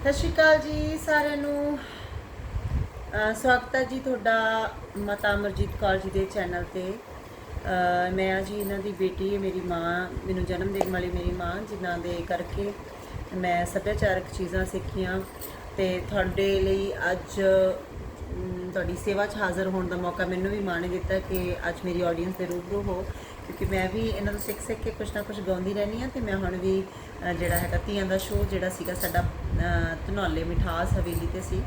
ਸਤਿ ਸ਼੍ਰੀ ਅਕਾਲ ਜੀ ਸਾਰਿਆਂ ਨੂੰ। ਸਵਾਗਤ ਹੈ ਜੀ ਤੁਹਾਡਾ ਮਾਤਾ ਅਮਰਜੀਤ ਕੌਰ ਜੀ ਦੇ ਚੈਨਲ ਤੇ। ਮੈਂ ਆ ਜੀ ਇਹਨਾਂ ਦੀ ਬੇਟੀ ਹੈ ਮੇਰੀ ਮਾਂ, ਮੈਨੂੰ ਜਨਮ ਦੇਣ ਵਾਲੀ ਮੇਰੀ ਮਾਂ, ਜਿਨ੍ਹਾਂ ਦੇ ਕਰਕੇ ਮੈਂ ਸੱਭਿਆਚਾਰਕ ਚੀਜ਼ਾਂ ਸਿੱਖੀਆਂ। ਤੇ ਤੁਹਾਡੇ ਲਈ ਅੱਜ ਤੁਹਾਡੀ ਸੇਵਾ 'ਚ ਹਾਜ਼ਰ ਹੋਣ ਦਾ ਮੌਕਾ ਮੈਨੂੰ ਵੀ ਮਾਂ ਨੇ ਦਿੱਤਾ ਕਿ ਅੱਜ ਮੇਰੀ ਆਡੀਅנס ਦੇ ਰੂਬਰੂ ਹੋ। ਕਿਉਂਕਿ ਮੈਂ ਵੀ ਇਹਨਾਂ ਤੋਂ ਸਿੱਖ ਸਿੱਖ ਕੇ ਕੁਝ ਨਾ ਕੁਝ ਗਾਉਂਦੀ ਰਹਿੰਦੀ ਹਾਂ ਤੇ ਮੈਂ ਹੁਣ ਵੀ ਜਿਹੜਾ ਹੈਗਾ ਤੀਆਂ ਦਾ ਸ਼ੋਅ ਜਿਹੜਾ ਸੀਗਾ ਸਾਡਾ ਅ, ਧਨੌਲੇ ਮਿਠਾਸ ਹਵੇਲੀ ਤੇ ਸੀ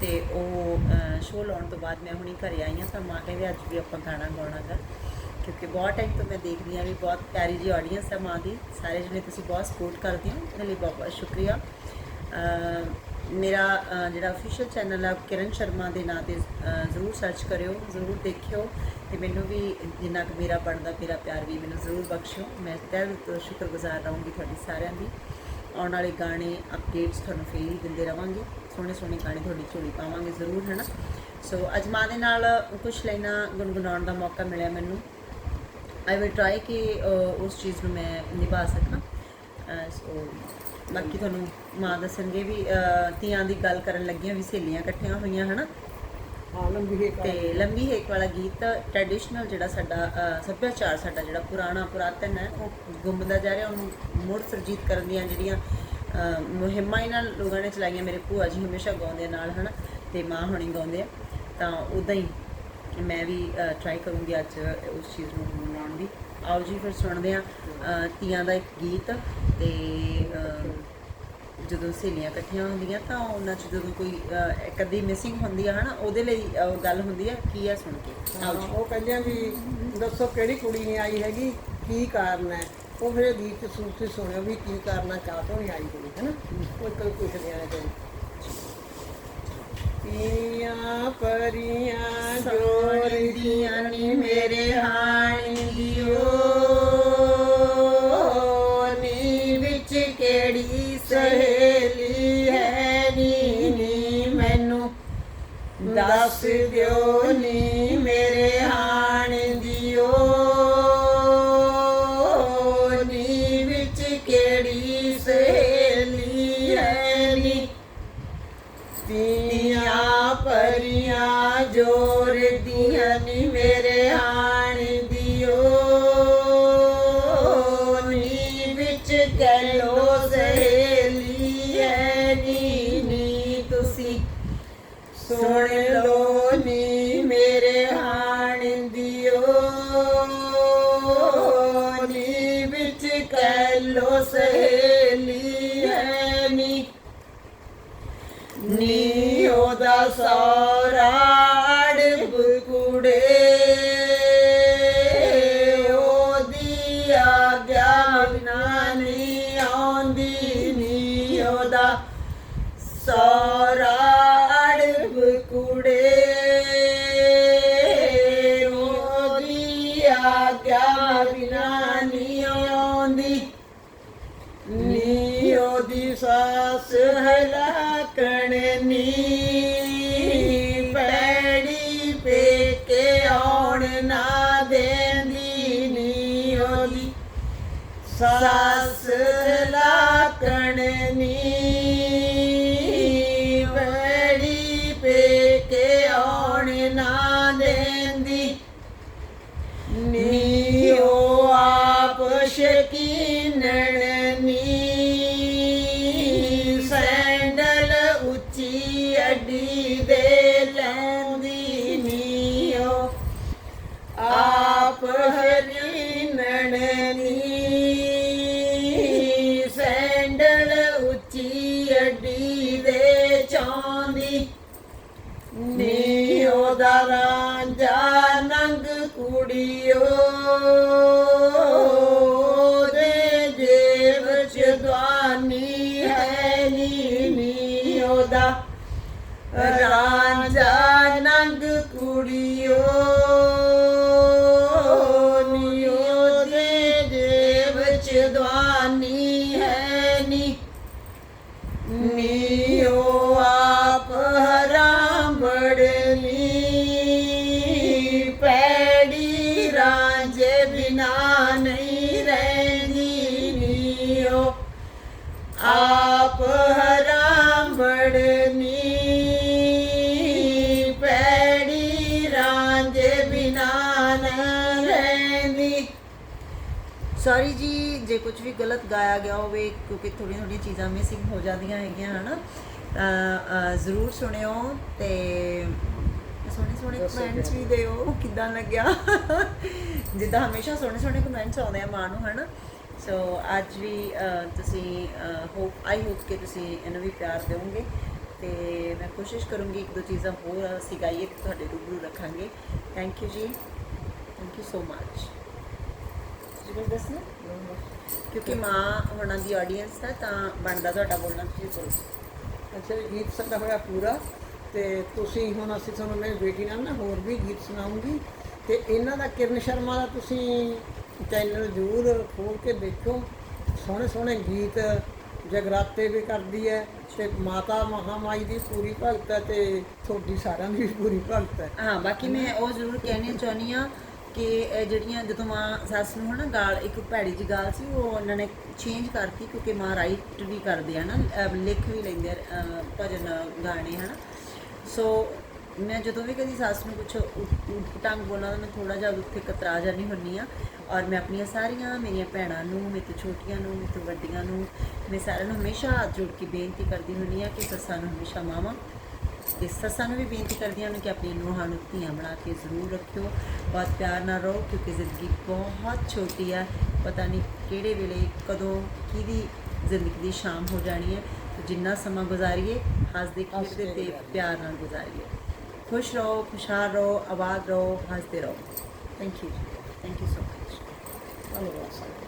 ਤੇ ਉਹ ਸ਼ੋਅ ਲਾਉਣ ਤੋਂ ਬਾਅਦ ਮੈਂ ਹੁਣੀ ਘਰੇ ਆਈ ਹਾਂ ਤਾਂ ਮਾਂ ਕਹਿੰਦੇ ਅੱਜ ਵੀ ਆਪਾਂ ਗਾਣਾ ਗਾਉਣਾ ਗਾ ਕਿਉਂਕਿ ਬਹੁਤ ਟਾਈਮ ਤੋਂ ਮੈਂ ਦੇਖਦੀ ਹਾਂ ਵੀ ਬਹੁਤ ਪਿਆਰੀ ਜੀ ਆਡੀਅנס ਹੈ ਮਾਂ ਦੀ। ਸਾਰੇ ਜਣੇ ਤੁਸੀਂ ਬਹੁਤ ਸਪੋਰਟ ਕਰਦੇ ਹੋ। ਇਹਨਾਂ ਲਈ ਬਹੁਤ ਬਹੁਤ ਸ਼ੁਕਰੀਆ ਮੇਰਾ ਜਿਹੜਾ ਅਫੀਸ਼ੀਅਲ ਚੈਨਲ ਆ, ਕਿਰਨ ਸ਼ਰਮਾ ਦੇ ਨਾਂ ਤੇ ਜ਼ਰੂਰ ਸਰਚ ਕਰਿਓ, ਜ਼ਰੂਰ ਦੇਖਿਓ ਤੇ ਮੈਨੂੰ ਵੀ ਜਿੰਨਾ ਕੁ ਮੇਰਾ ਬਣਦਾ, ਮੇਰਾ ਪਿਆਰ ਵੀ ਮੈਨੂੰ ਜ਼ਰੂਰ ਬਖਸ਼ਿਓ। ਮੈਂ ਤਹਿ ਤੋਂ ਸ਼ੁਕਰਗੁਜ਼ਾਰ ਰਹੂੰਗੀ ਤੁਹਾਡੀ ਸਾਰਿਆਂ ਦੀ। ਆਉਣ ਵਾਲੇ ਗਾਣੇ ਅਪਡੇਟਸ ਤੁਹਾਨੂੰ ਫੇਰ ਹੀ ਦਿੰਦੇ ਰਵਾਂਗੇ। ਸੋਹਣੇ ਸੋਹਣੇ ਗਾਣੇ ਤੁਹਾਡੀ ਝੋਲੀ ਪਾਵਾਂਗੇ ਜ਼ਰੂਰ ਹੈ ਨਾ ਸੋ ਅੱਜ ਮਾਂ ਦੇ ਨਾਲ ਕੁਝ ਲਾਈਨਾਂ ਗੁੰਗੁਣਾਉਣ ਦਾ ਮੌਕਾ ਮਿਲਿਆ ਮੈਨੂੰ। ਆਈ ਵਿਲ ਟਰਾਈ ਕਿ ਉਸ ਚੀਜ਼ ਨੂੰ ਮੈਂ ਨਿਭਾ ਸਕਾਂ। ਸੋ ਬਾਕੀ ਤੁਹਾਨੂੰ ਮਾਂ ਦੱਸਣਗੇ ਵੀ ਤੀਆਂ ਦੀ ਗੱਲ ਕਰਨ ਲੱਗੀਆਂ ਵੀ ਸਹੇਲੀਆਂ ਇਕੱਠੀਆਂ ਹੋਈਆਂ ਹਨਾ? ਹਾਂ ਲੰਬੀ ਹੈ ਤੇ ਲੰਬੀ ਹੇਕ ਵਾਲਾ ਗੀਤ ਟ੍ਰੈਡੀਸ਼ਨਲ ਜਿਹੜਾ ਸਾਡਾ ਸੱਭਿਆਚਾਰ ਸਾਡਾ ਜਿਹੜਾ ਪੁਰਾਣਾ ਪੁਰਾਤਨ ਹੈ ਉਹ ਗੁੰਮਦਾ ਜਾ ਰਿਹਾ ਉਹਨੂੰ ਮੁੜ ਸਰਜੀਤ ਕਰਨ ਦੀਆਂ ਜਿਹੜੀਆਂ ਮੁਹਿੰਮਾਂ ਇਹਨਾਂ ਲੋਕਾਂ ਨੇ ਚਲਾਈਆਂ ਮੇਰੇ ਭੂਆ ਜੀ ਹਮੇਸ਼ਾ ਗਾਉਂਦੇ ਨਾਲ ਹਨਾ? ਤੇ ਮਾਂ ਹੁਣੀ ਗਾਉਂਦੇ ਆ। ਤਾਂ ਉਦਾਂ ਹੀ ਮੈਂ ਵੀ ਟਰਾਈ ਕਰੂੰਗੀ ਅੱਜ ਉਸ ਚੀਜ਼ ਨੂੰ ਮਨਾਉਣ ਦੀ। ਆਓ ਜੀ ਫਿਰ ਸੁਣਦੇ ਆ ਤੀਆਂ ਦਾ ਇੱਕ ਗੀਤ ਤੇ ਜਦੋਂ ਸਹੇਲੀਆਂ ਇਕੱਠੀਆਂ ਹੁੰਦੀਆਂ ਤਾਂ ਉਹਨਾਂ 'ਚ ਜਦੋਂ ਕੋਈ ਇੱਕ ਅੱਧੀ ਮਿਸਿੰਗ ਹੁੰਦੀ ਆ ਹਨਾ ਉਹਦੇ ਲਈ ਗੱਲ ਹੁੰਦੀ ਆ ਕੀ ਆ ਸੁਣ ਕੇ? ਆਓ ਜੀ ਉਹ ਕਹਿੰਦੇ ਆ ਵੀ ਦੱਸੋ ਕਿਹੜੀ ਕੁੜੀ ਨਹੀਂ ਆਈ ਹੈਗੀ ਕੀ ਕਾਰਨ ਹੈ? ਉਹ ਫਿਰ ਗੀਤ ਚ ਸੂਫੀ ਸੁਣਿਓ ਵੀ ਕੀ ਕਾਰਨ ਹੈ ਕਾਹਤੋਂ ਨਹੀਂ ਆਈ ਕੁੜੀ ਹੈ ਨਾ ਉਹ ਕੋਈ ਪੁੱਛਦੇ ਆ ਤੇ ਪੀਆਂ ਪਰੀਆਂ ਜੋਰਦੀਆਂ ਨੀ ਮੇਰੇ ਹਾਣੀਓ। ਨੀ ਜੋਰ ਦੀਆਂ ਨੀ ਮੇਰੇ ਹਾਣ ਦਿਓ। ਨੀ ਵਿੱਚ ਕਹਿਲੋ ਸਹੇਲੀ ਹੈ ਨੀ ਨੀ ਤੁਸੀਂ ਸੁਣ ਲੋ ਨੀ ਮੇਰੇ ਹਾਣ ਦਿਓ। ਨੀ ਵਿੱਚ ਕਹਿ ਕਹਿਲੋ ਸਹੇਲੀ ਹੈ ਨੀ ਨੀ ਉਹਦਾ ਸੌਰਾੜ ਨੀ ਉਹਦਾ ਸੌਰਾੜ ਬੁਕੜੇ ਉਹਦੀ ਆਗਿਆ ਬਿਨਾ ਆਉਂਦੀ। ਨੀ ਉਹਦੀ ਸਾਸ ਹਲਾਕਣ ਨੀ। ਪੈੜੀ ਪੇਕੇ ਆਉਣ ਨਾ ਦੇਂਦੀ ਨੀ ਉਹਦੀ। ਸਾਸ ਹਲਾਕਣ ਨੀ। ਪੈੜੀ ਪੇਕੇ ਆਉਣ ਨਾ ਦੇਂਦੀ। ਨੀ ਉਹ ਆਪ ਸ਼ਕੀਨਣ ਸੈਂਡਲ ਉੱਚੀ ਅੱਡੀ ਦੇ ਲੈਂਦੀ ਨੀ ਉਹ। ਆਪ ਹਰੀਨਣ ਨੀ ਰਾਂਝਾ ਨੰਗ ਕੁੜੀਓ। ਦੇ ਜੇਬ ਚ ਦਵਾਨੀ ਹੈ ਨੀ ਨੀ ਉਹਦਾ। ਰਾਂਝਾ ਆਪ ਜੀ ਜੇ ਕੁਝ ਵੀ ਗਲਤ ਗਾਇਆ ਗਿਆ ਹੋਵੇ ਕਿਉਂਕਿ ਥੋੜੀ ਥੋੜੀ ਚੀਜ਼ਾਂ ਮਿਸਿੰਗ ਹੋ ਜਾਂਦੀਆਂ ਹੈਗੀਆਂ ਹਨਾ? ਜ਼ਰੂਰ ਸੁਣਿਓ ਤੇ ਸੋਹਣੇ ਸੋਹਣੇ ਕਮੈਂਟਸ ਵੀ ਦਿਓ ਕਿਦਾਂ ਲੱਗਿਆ। ਜਿੱਦਾਂ ਹਮੇਸ਼ਾ ਸੋਹਣੇ ਸੋਹਣੇ ਕਮੈਂਟਸ ਆਉਂਦੇ ਆ ਮਾਂ ਨੂੰ ਹਨਾ? ਸੋ ਅੱਜ ਵੀ ਤੁਸੀਂ ਹੋਪ ਆਈ ਹੋਪ ਕਿ ਤੁਸੀਂ ਇਹਨੂੰ ਵੀ ਪਿਆਰ ਦਿਓਗੇ ਤੇ ਮੈਂ ਕੋਸ਼ਿਸ਼ ਕਰੂੰਗੀ ਇੱਕ ਦੋ ਚੀਜ਼ਾਂ ਹੋਰ ਅਸੀਂ ਗਾਈਏ ਤੇ ਤੁਹਾਡੇ ਰੂਬਰੂ ਰੱਖਾਂਗੇ। ਥੈਂਕ ਯੂ ਜੀ। ਥੈਂਕ ਯੂ ਸੋ ਮੱਚ ਜੀ ਕੁਝ ਦੱਸਣਾ? ਕਿਉਂਕਿ ਮਾਂ ਹੋਣਾ ਦੀ ਆਡੀਅנס ਹੈ ਤਾਂ ਬਣਦਾ ਤੁਹਾਡਾ ਬੋਲਣਾ, ਤੁਸੀਂ ਬੋਲੋ। ਅੱਛਾ ਗੀਤ ਸਾਡਾ ਹੋਇਆ ਪੂਰਾ ਤੇ ਤੁਸੀਂ ਹੁਣ ਅਸੀਂ ਤੁਹਾਨੂੰ ਮੇਰੀ ਬੇਟੀ ਨਾਲ ਨਾ ਹੋਰ ਵੀ ਗੀਤ ਸੁਣਾਉਂਗੀ ਤੇ ਇਹਨਾਂ ਦਾ ਕਿਰਨ ਸ਼ਰਮਾ ਦਾ ਤੁਸੀਂ ਚੈਨਲ ਜ਼ਰੂਰ ਖੋਲ ਕੇ ਦੇਖੋ ਸੋਹਣੇ ਸੋਹਣੇ ਗੀਤ ਜਗਰਾਤੇ ਵੀ ਕਰਦੀ ਹੈ ਤੇ ਮਾਤਾ ਮਹਾਮਾਈ ਦੀ ਪੂਰੀ ਭਗਤ ਹੈ ਤੇ ਤੁਹਾਡੀ ਸਾਰਿਆਂ ਦੀ ਪੂਰੀ ਭਗਤ ਹੈ। ਹਾਂ, ਬਾਕੀ ਮੈਂ ਉਹ ਜ਼ਰੂਰ ਕਹਿਣੀ ਚਾਹੁੰਦੀ ਆ ਕਿ ਇਹ ਜਿਹੜੀਆਂ ਜਦੋਂ ਮਾਂ ਸੱਸ ਨੂੰ ਹਨਾ ਗਾਲ, ਇੱਕ ਭੈੜੀ ਜੀ ਗਾਲ ਸੀ, ਉਹ ਉਹਨਾਂ ਨੇ ਚੇਂਜ ਕਰਤੀ ਕਿਉਂਕਿ ਮਾਂ ਰਾਈਟ ਵੀ ਕਰਦੇ ਆ ਨਾ ਲਿਖ ਵੀ ਲੈਂਦੇ ਆ ਭਜਨ ਗਾਣੇ ਹਨਾ। ਸੋ ਮੈਂ ਜਦੋਂ ਵੀ ਕਦੀ ਸੱਸ ਨੂੰ ਕੁਝ ਉਟਾਂਗ ਬੋਲਾਂ ਤਾਂ ਮੈਂ ਥੋੜਾ ਜਿਹਾ ਉੱਥੇ ਕਤਰਾ ਜਾਂਦੀ ਹੁੰਨੀ ਆ ਔਰ ਮੈਂ ਆਪਣੀਆਂ ਸਾਰੀਆਂ ਮੇਰੀਆਂ ਭੈਣਾਂ ਨੂੰ ਮੇਰੇ ਤੋਂ ਛੋਟੀਆਂ ਨੂੰ ਮੇਰੇ ਤੋਂ ਵੱਡੀਆਂ ਨੂੰ ਮੈਂ ਸਾਰਿਆਂ ਨੂੰ ਹਮੇਸ਼ਾ ਹੱਥ ਜੋੜ ਕੇ ਬੇਨਤੀ ਕਰਦੀ ਹੁੰਨੀ ਆ ਕਿ ਸੱਸਾਂ ਨੂੰ ਹਮੇਸ਼ਾ ਮਾਵਾਂ ਤੇ ਸੱਸਾਂ ਨੂੰ ਵੀ ਬੇਨਤੀ ਕਰਦੀਆਂ ਨੇ ਕਿ ਆਪਣੀ ਨੂੰਹਾਂ ਨੂੰ ਧੀਆਂ ਬਣਾ ਕੇ ਜ਼ਰੂਰ ਰੱਖਿਓ ਬਹੁਤ ਪਿਆਰ ਨਾਲ ਰਹੋ ਕਿਉਂਕਿ ਜ਼ਿੰਦਗੀ ਬਹੁਤ ਛੋਟੀ ਹੈ ਪਤਾ ਨਹੀਂ ਕਿਹੜੇ ਵੇਲੇ ਕਦੋਂ ਕਿਹਦੀ ਜ਼ਿੰਦਗੀ ਦੀ ਸ਼ਾਮ ਹੋ ਜਾਣੀ ਹੈ ਤੇ ਜਿੰਨਾ ਸਮਾਂ ਗੁਜ਼ਾਰੀਏ ਹੱਸਦੇ ਹੱਸ ਖੇਡਦੇ ਤੇ। ਪਿਆਰ ਨਾਲ ਗੁਜ਼ਾਰੀਏ ਖੁਸ਼ ਰਹੋ ਖੁਸ਼ਹਾਲ ਰਹੋ ਆਬਾਦ ਰਹੋ ਹੱਸਦੇ ਰਹੋ thank you thank you so much ਧੰਨਵਾਦ